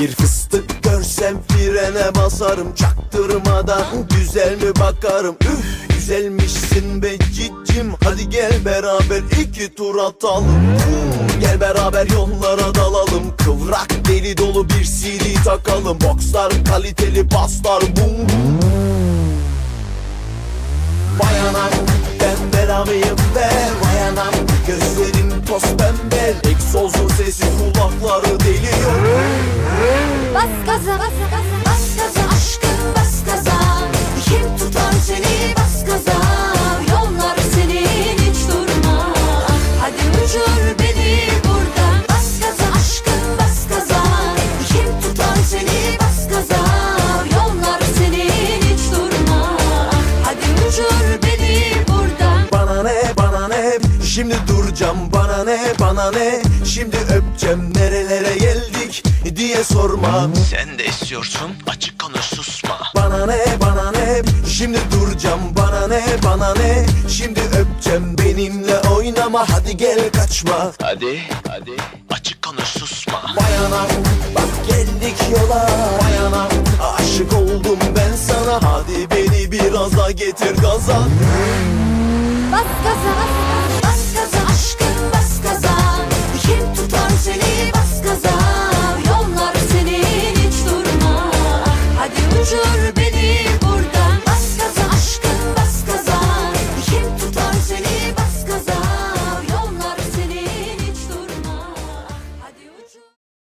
Bir fıstık görsem frene basarım Çaktırmadan güzel mi bakarım? Üf güzelmişsin be cicim Hadi gel beraber iki tur atalım. Gel beraber yollara dalalım Kıvrak deli dolu bir CD takalım. Boxlar kaliteli baslar bum. Vay anam ben belamıyım bas gaza aşkım bas gaza Kim tutar seni bas gaza Yollar senin hiç durma. Hadi uçur beni buradan. Bas gaza aşkım bas gaza Kim tutar seni bas gaza Yollar senin hiç durma. Hadi uçur beni buradan şimdi duracağım bana ne bana ne? Şimdi öpeceğim nerelere geldik diye sorma. Sen de istiyorsun açık konuş susma. Bana ne bana ne? Şimdi duracağım bana ne bana ne? Şimdi öpeceğim benimle oynama hadi gel kaçma. Hadi hadi açık konuş susma. Vay anam bak geldik yola. Vay anam aşık oldum ben sana. Hadi beni biraz daha getir gaza